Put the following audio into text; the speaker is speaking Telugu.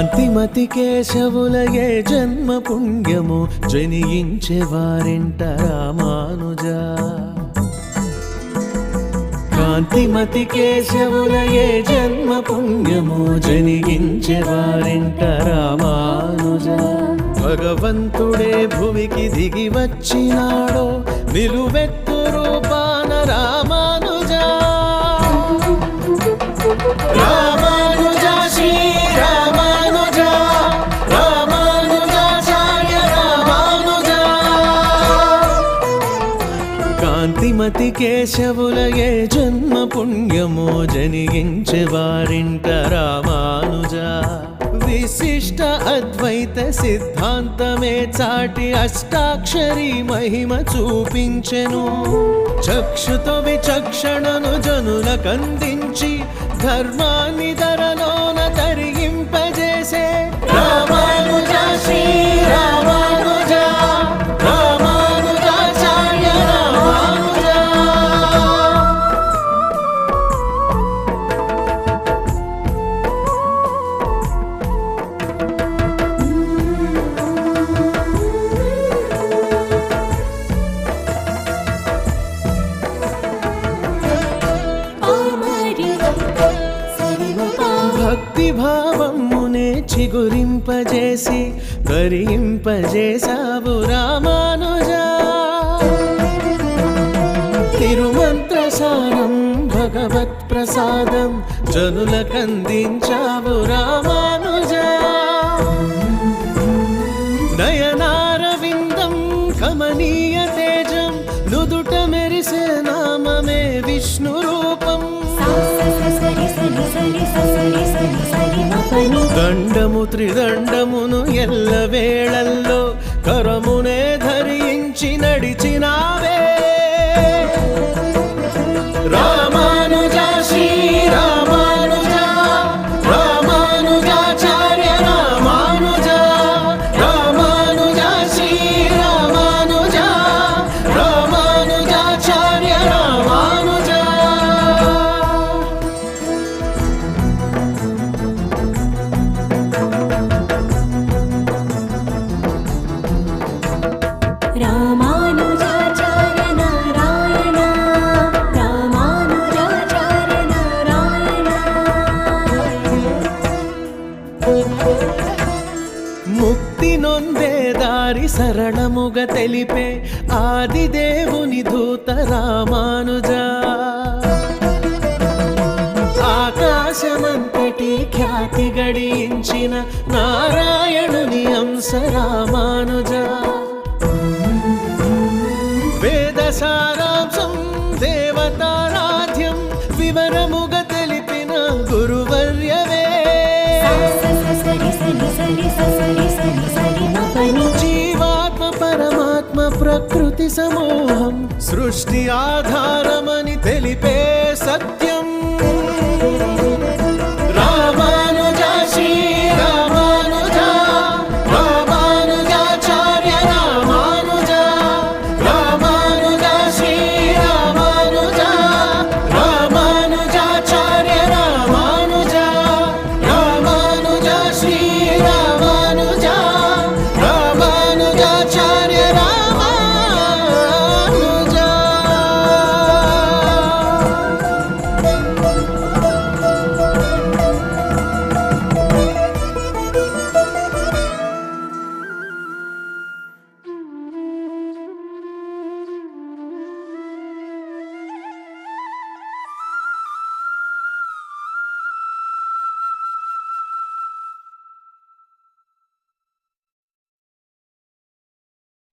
కాంతిమతి కేశవులయే జన్మ పుణ్యము జనించే వారింట రామానుజా. కాంతిమతి కేశవులయే జన్మ పుణ్యము జనించే వారింట రామానుజా. భగవంతుడే భువికి దిగి వచ్చినాడో నిలువెత్తు రూపాన రామానుజా. కేశవులయే జన్మ పుణ్యమో జనించే వారింట రామానుజ. విశిష్ట అద్వైత సిద్ధాంతమే చాటి అష్టాక్షరి మహిమ చూపించెను. చక్షుతో విచక్షణను జనులకందించి ధర్మాన్ని ధరలో ప్రభావమునే భావమునే చిగురింపజేసి కరింపజేసావు రామానుజా. తిరుమంత్రసారం భగవత్ ప్రసాదం జనులకందించావు రామానుజా. నయనారవిందం కమనీయ తేజం నుదుటమే దండము త్రిదండమును ఎల్ల వేళల్లో కరమునే ధరించి నడిచినావే. రా నొందే దారి సరళముగ తెలిపే ఆది దేవుని దూత రామానుజ. ఆకాశమంతటి ఖ్యాతి గడించిన నారాయణుని అంశ రామానుజ. వేద సారాంశం దేవతారాధ్యం వివర సమూహం సృష్టి ఆధారమని